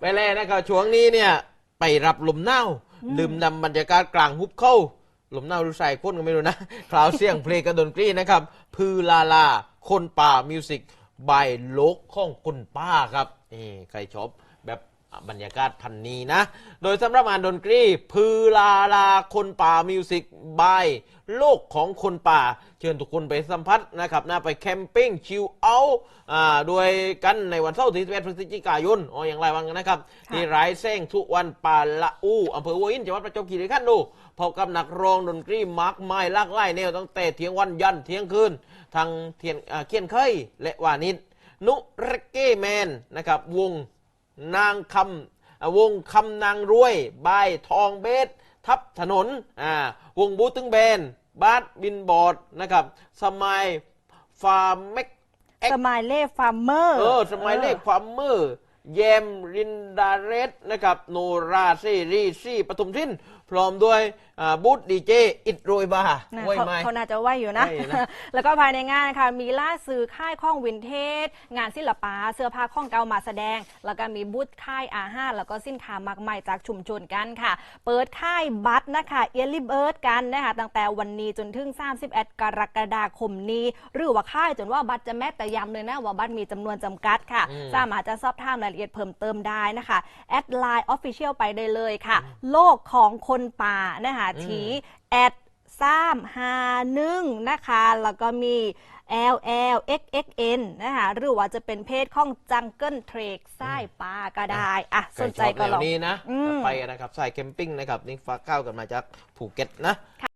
ไปแล้วนะครับช่วงนี้เนี่ยไปรับลมหนาวดื่มดำบรรยากาศกลางหุบเข้าลมหนาวรู้ใส่คนก็ไม่รู้นะคราวเสียงเพลงกับดนตรีนะครับ พือลาลา คนป่ามิวสิกบายโลกของคนป้าครับนี่ใครชอบแบบ บรรยากาศพันนี้นะ โดยสำหรับงานดนตรีพือลาลาคนป่ามิวสิกบายโลกของคนป่า เชิญทุกคนไปสัมผัสนะครับนะไปแคมปิ้งชิลเอาท์อ่าโดยกันในวันเสาร์ที่11พฤศจิกายนอ๋ออย่างไรวันกันนะครับค่ะที่ไรเส้งทุกวันป่าละอู้อำเภอหัวหินจังหวัดประจวบคีรีขันธ์ดูพบกับนักร้องดนตรีมากมายหลากหลายแนวตั้งแต่เที่ยงวันยันเที่ยงคืนทางเทียนอ่าเคียนเคยและวานิดนุเรกเก้แมนนะครับวง นางคำอ่าวงคำนางรวยบายทองเบส ทับถนนอ่าวงบูตึงแบนบาสบินบอร์ดนะครับสมัยฟาร์มเม็กเอ็กสมายเล่ฟาร์มเมอร์เออสมัยเลขความมือ แยมรินดาเรสนะครับโนราซีรีซีปทุมสิ้นพร้อมด้วยอ่าบูธดีเจอิดโรยบานะไว้เขาไหมเขาน่าจะไหวอยู่นะไหวนะแล้วก็ภายในงานนะคะมีล่าซื้อค่ายข้องวินเทจ งานศิลปะเสื้อผ้าข้องเก่ามาแสดง แล้วก็มีบูธค่ายอาหารแล้วก็สินค้ามากมายจากชุมชนกันค่ะ เปิดค่ายบัตรนะคะเอลิเบิร์ดกันนะคะตั้งแต่วันนี้จนถึง 31 กรกฎาคมนี้ หรือว่าค่ายจนว่าบัตรจะแม้แต่ย้ำเลยนะว่าบัตรมีจำนวนจำกัดค่ะอืมสามารถจะสอบถามรายละเอียดเพิ่มเติมได้นะคะแอดไลน์ออฟฟิเชียลไปได้เลยค่ะ โลกของคนป่านะคะทีแอดสามหาหนึ่งนะคะ แล้วก็มี L L X X N นะคะหรือว่าจะเป็นเพจของจังเกิลเทรกไส้ปลาก็ได้อะสนใจก็ใครชอบแนลวองนี้นะอืมไปนะครับสายแคมปิ้งนะครับนี่ฟ้าข้าวกันมาจากภูเก็ตนะ